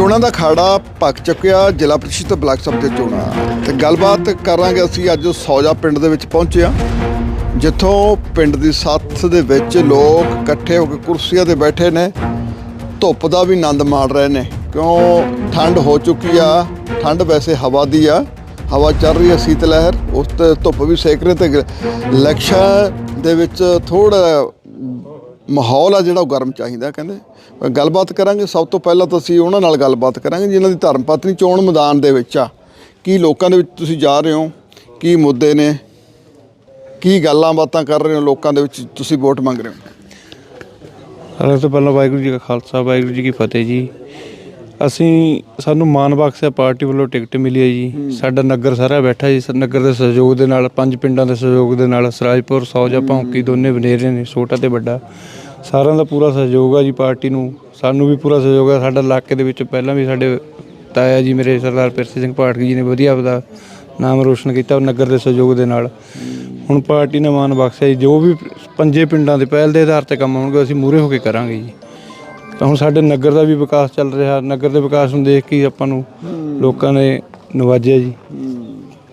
ਚੋਣਾਂ ਦਾ ਖਾੜਾ ਪੱਕ ਚੁੱਕਿਆ, ਜ਼ਿਲ੍ਹਾ ਪ੍ਰੀਸ਼ਦ ਬਲਾਕ ਸਭ ਦੇ ਚੋਣਾਂ। ਤੇ ਗੱਲਬਾਤ ਕਰਾਂਗੇ ਅਸੀਂ ਅੱਜ ਸੌਜਾ ਪਿੰਡ ਦੇ ਵਿੱਚ ਪਹੁੰਚੇ ਹਾਂ, ਜਿੱਥੋਂ ਪਿੰਡ ਦੀ ਸੱਥ ਦੇ ਵਿੱਚ ਲੋਕ ਇਕੱਠੇ ਹੋ ਕੇ ਕੁਰਸੀਆਂ ਤੇ ਬੈਠੇ ਨੇ। ਧੁੱਪ ਦਾ ਵੀ ਆਨੰਦ ਮਾਣ ਰਹੇ ਨੇ। ਕਿਉਂ? ਠੰਡ ਹੋ ਚੁੱਕੀ ਆ। ਠੰਡ ਵੈਸੇ ਹਵਾ ਦੀ ਆ। ਹਵਾ ਚੱਲ ਰਹੀ ਹੈ ਸੀਤ ਲਹਿਰ ਉਸ ਤੇ ਧੁੱਪ ਵੀ ਸੇਕ ਰਹੇ ਤੇ ਇਲੈਕਸ਼ਨ ਦੇ ਵਿੱਚ ਥੋੜਾ ਮਾਹੌਲ ਆ ਜਿਹੜਾ ਉਹ ਗਰਮ ਚਾਹੀਦਾ ਕਹਿੰਦੇ। ਗੱਲਬਾਤ ਕਰਾਂਗੇ ਸਭ ਤੋਂ ਪਹਿਲਾਂ ਤਾਂ ਅਸੀਂ ਉਹਨਾਂ ਨਾਲ ਗੱਲਬਾਤ ਕਰਾਂਗੇ ਜਿਨ੍ਹਾਂ ਦੀ ਧਰਮ ਪਤਨੀ ਚੋਣ ਮੈਦਾਨ ਦੇ ਵਿੱਚ ਆ। ਕੀ ਲੋਕਾਂ ਦੇ ਵਿੱਚ ਤੁਸੀਂ ਜਾ ਰਹੇ ਹੋ? ਕੀ ਮੁੱਦੇ ਨੇ? ਕੀ ਗੱਲਾਂ ਬਾਤਾਂ ਕਰ ਰਹੇ ਹੋ ਲੋਕਾਂ ਦੇ ਵਿੱਚ? ਤੁਸੀਂ ਵੋਟ ਮੰਗ ਰਹੇ ਹੋ। ਸਾਰਿਆਂ ਤੋਂ ਪਹਿਲਾਂ ਵਾਹਿਗੁਰੂ ਜੀ ਕਾ ਖਾਲਸਾ ਵਾਹਿਗੁਰੂ ਜੀ ਕੀ ਫਤਿਹ ਜੀ। ਅਸੀਂ ਸਾਨੂੰ ਮਾਨ ਬਖਸ਼ਿਆ ਪਾਰਟੀ ਵੱਲੋਂ ਟਿਕਟ ਮਿਲੀ ਹੈ ਜੀ। ਸਾਡਾ ਨਗਰ ਸਾਰਾ ਬੈਠਾ ਜੀ ਨਗਰ ਦੇ ਸਹਿਯੋਗ ਦੇ ਨਾਲ ਪੰਜ ਪਿੰਡਾਂ ਦੇ ਸਹਿਯੋਗ ਦੇ ਨਾਲ ਸਰਾਜਪੁਰ ਸੌਜਾ ਭੌਂਕੀ ਦੋਨੇ ਬਨੇਰੇ ਨੇ ਛੋਟਾ ਤੇ ਵੱਡਾ। ਸਾਰਿਆਂ ਦਾ ਪੂਰਾ ਸਹਿਯੋਗ ਆ ਜੀ ਪਾਰਟੀ ਨੂੰ। ਸਾਨੂੰ ਵੀ ਪੂਰਾ ਸਹਿਯੋਗ ਆ। ਸਾਡਾ ਇਲਾਕੇ ਦੇ ਵਿੱਚ ਪਹਿਲਾਂ ਵੀ ਸਾਡੇ ਤਾਇਆ ਜੀ ਮੇਰੇ ਸਰਦਾਰ ਪਿਰਸੀ ਸਿੰਘ ਪਾਠਕ ਜੀ ਨੇ ਵਧੀਆ ਆਪਦਾ ਨਾਮ ਰੋਸ਼ਨ ਕੀਤਾ ਨਗਰ ਦੇ ਸਹਿਯੋਗ ਦੇ ਨਾਲ। ਹੁਣ ਪਾਰਟੀ ਨੇ ਮਾਨ ਬਖਸ਼ਿਆ ਜੀ। ਜੋ ਵੀ ਪੰਜੇ ਪਿੰਡਾਂ ਦੇ ਪਹਿਲ ਦੇ ਆਧਾਰ ਤੇ ਕੰਮ ਹੋਣਗੇ ਅਸੀਂ ਮੂਰੇ ਹੋ ਕੇ ਕਰਾਂਗੇ ਜੀ। ਤਾਂ ਹੁਣ ਸਾਡੇ ਨਗਰ ਦਾ ਵੀ ਵਿਕਾਸ ਚੱਲ ਰਿਹਾ। ਨਗਰ ਦੇ ਵਿਕਾਸ ਨੂੰ ਦੇਖ ਕੇ ਆਪਾਂ ਨੂੰ ਲੋਕਾਂ ਨੇ ਨਵਾਜਿਆ ਜੀ।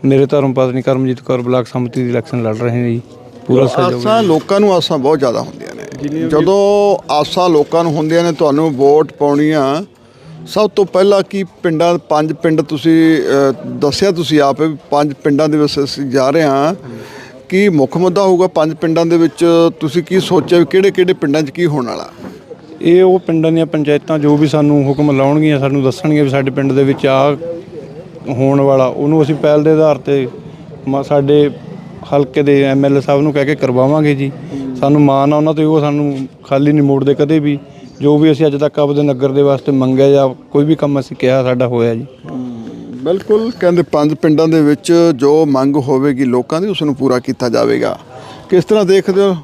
ਮੇਰੇ ਧਰਮ ਪਤਨੀ ਕਰਮਜੀਤ ਕੌਰ ਬਲਾਕ ਸੰਮਤੀ ਦੀ ਇਲੈਕਸ਼ਨ ਲੜ ਰਹੇ ਨੇ ਜੀ। ਪੂਰਾ ਸਹਿਯੋਗ ਆਸਾਂ ਲੋਕਾਂ ਨੂੰ ਆਸਾਂ ਬਹੁਤ ਜ਼ਿਆਦਾ ਹੁੰਦੀਆਂ ਜਦੋਂ ਆਸਾਂ ਲੋਕਾਂ ਨੂੰ ਹੁੰਦੀਆਂ ਨੇ ਤੁਹਾਨੂੰ ਵੋਟ ਪਾਉਣੀ ਆ ਸਭ ਤੋਂ ਪਹਿਲਾਂ ਕੀ ਪਿੰਡਾਂ ਪੰਜ ਪਿੰਡ ਤੁਸੀਂ ਦੱਸਿਆ ਤੁਸੀਂ ਆਪੇ ਵੀ ਪੰਜ ਪਿੰਡਾਂ ਦੇ ਵਿੱਚ ਅਸੀਂ ਜਾ ਰਹੇ ਹਾਂ। ਕੀ ਮੁੱਖ ਮੁੱਦਾ ਹੋਊਗਾ ਪੰਜ ਪਿੰਡਾਂ ਦੇ ਵਿੱਚ? ਤੁਸੀਂ ਕੀ ਸੋਚਿਆ ਕਿਹੜੇ ਕਿਹੜੇ ਪਿੰਡਾਂ 'ਚ ਕੀ ਹੋਣ ਵਾਲਾ? ਇਹ ਉਹ ਪਿੰਡਾਂ ਦੀਆਂ ਪੰਚਾਇਤਾਂ ਜੋ ਵੀ ਸਾਨੂੰ ਹੁਕਮ ਲਾਉਣਗੀਆਂ ਸਾਨੂੰ ਦੱਸਣਗੀਆਂ ਵੀ ਸਾਡੇ ਪਿੰਡ ਦੇ ਵਿੱਚ ਆ ਹੋਣ ਵਾਲਾ ਉਹਨੂੰ ਅਸੀਂ ਪਹਿਲ ਦੇ ਆਧਾਰ ਤੇ ਸਾਡੇ ਹਲਕੇ ਦੇ ਐਮਐਲਏ ਸਾਹਿਬ ਨੂੰ ਕਹਿ ਕੇ ਕਰਵਾਵਾਂਗੇ ਜੀ। ਸਾਨੂੰ ਮਾਣ ਆ ਉਹਨਾਂ ਤੇ ਉਹ ਸਾਨੂੰ ਖਾਲੀ ਨਹੀਂ ਮੋੜਦੇ ਕਦੇ ਵੀ। ਜੋ ਵੀ ਅਸੀਂ ਅੱਜ ਤੱਕ ਆਪਦੇ ਨਗਰ ਦੇ ਵਾਸਤੇ ਮੰਗਿਆ ਜਾਂ ਕੋਈ ਵੀ ਕੰਮ ਅਸੀਂ ਕਿਹਾ ਸਾਡਾ ਹੋਇਆ ਜੀ। ਬਿਲਕੁਲ। ਕਹਿੰਦੇ ਪੰਜ ਪਿੰਡਾਂ ਦੇ ਵਿੱਚ ਜੋ ਮੰਗ ਹੋਵੇਗੀ ਲੋਕਾਂ ਦੀ ਉਸ ਨੂੰ ਪੂਰਾ ਕੀਤਾ ਜਾਵੇਗਾ। ਕਿਸ ਤਰ੍ਹਾਂ ਦੇਖਦੇ ਹੋ?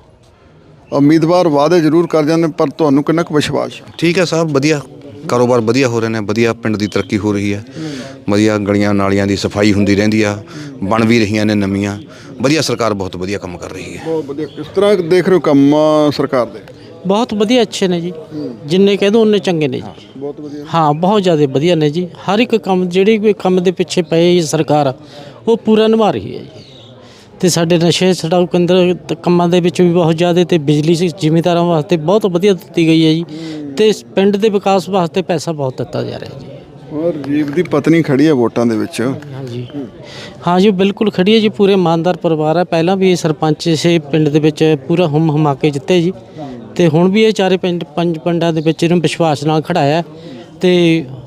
ਉਮੀਦਵਾਰ ਵਾਅਦੇ ਜ਼ਰੂਰ ਕਰ ਜਾਂਦੇ ਪਰ ਤੁਹਾਨੂੰ ਕਿੰਨਾ ਕੁ ਵਿਸ਼ਵਾਸ? ਠੀਕ ਹੈ ਸਾਹਿਬ ਵਧੀਆ ਕਾਰੋਬਾਰ ਵਧੀਆ ਹੋ ਰਹੇ ਨੇ ਵਧੀਆ ਪਿੰਡ ਦੀ ਤਰੱਕੀ ਹੋ ਰਹੀ ਹੈ। ਵਧੀਆ ਗਲੀਆਂ ਨਾਲੀਆਂ ਦੀ ਸਫ਼ਾਈ ਹੁੰਦੀ ਰਹਿੰਦੀ ਆ ਬਣ ਵੀ ਰਹੀਆਂ ਨੇ ਨਵੀਆਂ। ਵਧੀਆ ਸਰਕਾਰ ਬਹੁਤ ਵਧੀਆ ਕੰਮ ਕਰ ਰਹੀ ਹੈ। ਬਹੁਤ ਵਧੀਆ। ਕਿਸ ਤਰ੍ਹਾਂ ਦੇਖ ਰਹੇ ਹੋ ਕੰਮ ਸਰਕਾਰ ਦੇ? ਬਹੁਤ ਵਧੀਆ ਅੱਛੇ ਨੇ ਜੀ। ਜਿੰਨੇ ਕਹਿ ਦੋ ਉਹਨੇ ਚੰਗੇ ਨੇ ਜੀ। ਬਹੁਤ ਵਧੀਆ। ਹਾਂ ਬਹੁਤ ਜ਼ਿਆਦਾ ਵਧੀਆ ਨੇ ਜੀ। ਹਰ ਇੱਕ ਕੰਮ ਜਿਹੜੀ ਵੀ ਕੰਮ ਦੇ ਪਿੱਛੇ ਪਈ ਸਰਕਾਰ ਉਹ ਪੂਰਾ ਨਿਭਾ ਰਹੀ ਹੈ ਜੀ। ਤੇ ਸਾਡੇ ਨਸ਼ੇ ਛਡਾਊ ਕੇਂਦਰ ਤ- ਕੰਮਾਂ ਦੇ ਵਿੱਚ ਵੀ ਬਹੁਤ ਜ਼ਿਆਦਾ ਤੇ ਬਿਜਲੀ ਸੀ ਜ਼ਿਮੀਂਦਾਰਾਂ ਵਾਸਤੇ ਬਹੁਤ ਵਧੀਆ ਦਿੱਤੀ ਗਈ ਹੈ ਜੀ। ਤੇ ਪਿੰਡ ਦੇ ਵਿਕਾਸ ਵਾਸਤੇ ਪੈਸਾ ਬਹੁਤ ਦਿੱਤਾ ਜਾ ਰਿਹਾ ਜੀ। ਔਰ ਜੀਵ ਦੀ ਪਤਨੀ ਖੜੀ ਹੈ ਵੋਟਾਂ ਦੇ ਵਿੱਚ। ਹਾਂਜੀ। ਹਾਂ ਜੀ ਬਿਲਕੁਲ ਖੜੀ ਹੈ ਜੀ ਪੂਰੇ ਇਮਾਨਦਾਰ ਪਰਿਵਾਰ ਹੈ। ਪਹਿਲਾਂ ਵੀ ਇਹ ਸਰਪੰਚ ਇਸੇ ਪਿੰਡ ਦੇ ਵਿੱਚ ਪੂਰਾ ਹਮ ਹਮਾ ਕੇ ਜਿੱਤੇ ਜੀ। ਤੇ ਹੁਣ ਵੀ ਇਹ ਚਾਰੇ ਪਿੰਡ ਪੰਜ ਪਿੰਡਾਂ ਦੇ ਵਿੱਚ ਇਹਨੂੰ ਵਿਸ਼ਵਾਸ ਨਾਲ ਖੜਾਇਆ ਤੇ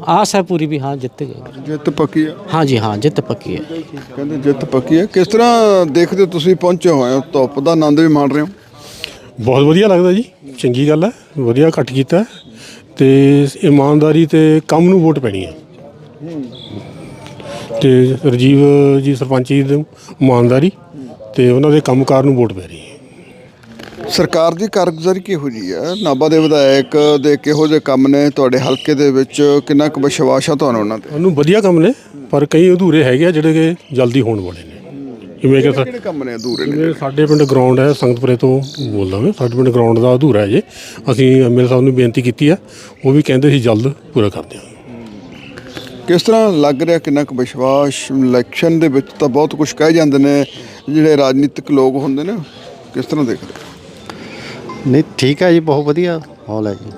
ਆਸ ਹੈ ਪੂਰੀ ਵੀ ਹਾਂ ਜਿੱਤ ਗਏ ਜਿੱਤ ਪੱਕੀ ਹੈ। ਹਾਂ ਜੀ ਹਾਂ ਜਿੱਤ ਪੱਕੀ ਹੈ। ਕਹਿੰਦੇ ਜਿੱਤ ਪੱਕੀ ਹੈ। ਕਿਸ ਤਰ੍ਹਾਂ ਦੇਖਦੇ ਹੋ ਤੁਸੀਂ ਪਹੁੰਚੇ ਹੋਏ ਹੋ? ਧੁੱਪ ਦਾ ਆਨੰਦ ਵੀ ਮਾਣ ਰਹੇ ਹੋ? ਬਹੁਤ ਵਧੀਆ ਲੱਗਦਾ ਜੀ। ਚੰਗੀ ਗੱਲ ਹੈ। ਵਧੀਆ ਘੱਟ ਕੀਤਾ ਹੈ। ਤੇ ਇਮਾਨਦਾਰੀ ਤੇ ਕੰਮ ਨੂੰ ਵੋਟ ਪੈਣੀ ਹੈ। ਤੇ ਰਜੀਵ ਜੀ ਸਰਪੰਚ ਜੀ ਦੀ ਇਮਾਨਦਾਰੀ ਤੇ ਉਹਨਾਂ ਦੇ ਕੰਮਕਾਰ ਨੂੰ ਵੋਟ ਪੈ ਰਹੀ ਹੈ। ਸਰਕਾਰ ਦੀ ਕਾਰਗੁਜ਼ਾਰੀ ਕਿਹੋ ਜੀ ਹੈ? ਨਾਭਾ ਦੇ ਵਿਧਾਇਕ ਦੇ ਕਿਹੋ ਜਿਹੇ ਕੰਮ ਨੇ? ਤੁਹਾਡੇ ਹਲਕੇ ਦੇ ਵਿੱਚ ਕਿੰਨਾ ਕੁ ਵਿਸ਼ਵਾਸ ਆ ਤੁਹਾਨੂੰ ਉਹਨਾਂ ਤੇ? ਉਹਨੂੰ ਵਧੀਆ ਕੰਮ ਨੇ ਪਰ ਕਈ ਅਧੂਰੇ ਹੈਗੇ ਆ ਜਿਹੜੇ ਕਿ ਜਲਦੀ ਹੋਣ ਵਾਲੇ ਨੇ। ਜਿਵੇਂ ਕਿ ਸਾ- ਕਿਹੜੇ ਕੰਮ ਨੇ ਅਧੂਰੇ ਨੇ? ਜਿਵੇਂ ਸਾਡੇ ਪਿੰਡ ਗਰਾਊਂਡ ਹੈ ਸੰਗਤਪੁਰੇ ਤੋਂ ਬੋਲਦਾ ਮੈਂ। ਸਾਡੇ ਪਿੰਡ ਗਰਾਊਂਡ ਦਾ ਅਧੂਰਾ ਹੈ ਜੇ ਅਸੀਂ ਐਮਐਲ ਸਾਹਿਬ ਨੂੰ ਬੇਨਤੀ ਕੀਤੀ ਆ ਉਹ ਵੀ ਕਹਿੰਦੇ ਸੀ ਜਲਦ ਪੂਰਾ ਕਰ ਦਿਆਂਗੇ। ਕਿਸ ਤਰ੍ਹਾਂ ਲੱਗ ਰਿਹਾ ਕਿੰਨਾ ਕੁ ਵਿਸ਼ਵਾਸ? ਇਲੈਕਸ਼ਨ ਦੇ ਵਿੱਚ ਤਾਂ ਬਹੁਤ ਕੁਝ ਕਹਿ ਜਾਂਦੇ ਨੇ ਜਿਹੜੇ ਰਾਜਨੀਤਿਕ ਲੋਕ ਹੁੰਦੇ ਨੇ ਕਿਸ ਤਰ੍ਹਾਂ ਦੇਖਦੇ? ਨਹੀਂ ਠੀਕ ਹੈ ਜੀ ਬਹੁਤ ਵਧੀਆ ਹਾਲ ਹੈ ਜੀ।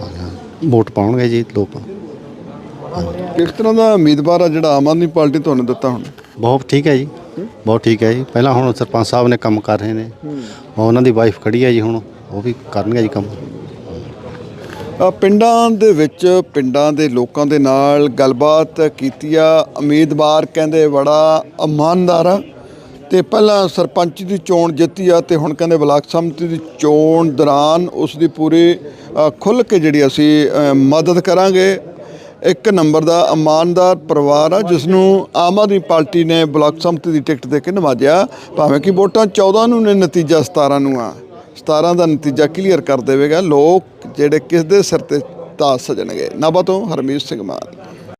ਹਾਂ। ਵੋਟ ਪਾਉਣਗੇ ਜੀ ਲੋਕ। ਕਿਸ ਤਰ੍ਹਾਂ ਦਾ ਉਮੀਦਵਾਰ ਆ ਜਿਹੜਾ ਆਮ ਆਦਮੀ ਪਾਰਟੀ ਤੁਹਾਨੂੰ ਦਿੱਤਾ ਹੁਣ? ਬਹੁਤ ਠੀਕ ਹੈ ਜੀ। ਬਹੁਤ ਠੀਕ ਹੈ ਜੀ। ਪਹਿਲਾਂ ਹੁਣ ਸਰਪੰਚ ਸਾਹਿਬ ਨੇ ਕੰਮ ਕਰ ਰਹੇ ਨੇ। ਉਹਨਾਂ ਦੀ ਵਾਈਫ ਖੜੀ ਹੈ ਜੀ ਹੁਣ ਉਹ ਵੀ ਕਰਨਗੇ ਜੀ ਕੰਮ। ਅ, ਪਿੰਡਾਂ ਦੇ ਵਿੱਚ ਪਿੰਡਾਂ ਦੇ ਲੋਕਾਂ ਦੇ ਨਾਲ ਗੱਲਬਾਤ ਕੀਤੀ ਆ। ਉਮੀਦਵਾਰ ਕਹਿੰਦੇ ਬੜਾ ਇਮਾਨਦਾਰ ਆ। ਤੇ ਪਹਿਲਾਂ ਸਰਪੰਚ ਦੀ ਚੋਣ ਜਿੱਤੀ ਆ ਤੇ ਹੁਣ ਕਹਿੰਦੇ ਬਲਾਕ ਸੰਮਤੀ ਦੀ ਚੋਣ ਦੌਰਾਨ ਉਸ ਦੀ ਪੂਰੀ ਅ, ਖੁੱਲ੍ਹ ਕੇ ਜਿਹੜੀ ਅਸੀਂ ਅ, ਮਦਦ ਕਰਾਂਗੇ। ਇੱਕ ਨੰਬਰ ਦਾ ਇਮਾਨਦਾਰ ਪਰਿਵਾਰ ਆ ਜਿਸ ਨੂੰ ਆਮ ਆਦਮੀ ਪਾਰਟੀ ਨੇ ਬਲਾਕ ਸੰਮਤੀ ਦੀ ਟਿਕਟ ਦੇ ਕੇ ਨਵਾਜਿਆ। ਭਾਵੇਂ ਕਿ ਵੋਟਾਂ 14 ਨੂੰ ਨੇ, ਨਤੀਜਾ 17 ਨੂੰ ਆ। 17 ਦਾ ਨਤੀਜਾ ਕਲੀਅਰ ਕਰ ਦੇਵੇਗਾ। ਲੋਕ ਜਿਹੜੇ ਕਿਸ ਦੇ ਸਿਰ ਤੇ ਤਾਸ ਸਜਣਗੇ? ਨਾਭਾ ਤੋਂ ਹਰਮੀਤ ਸਿੰਘ ਮਾਨ।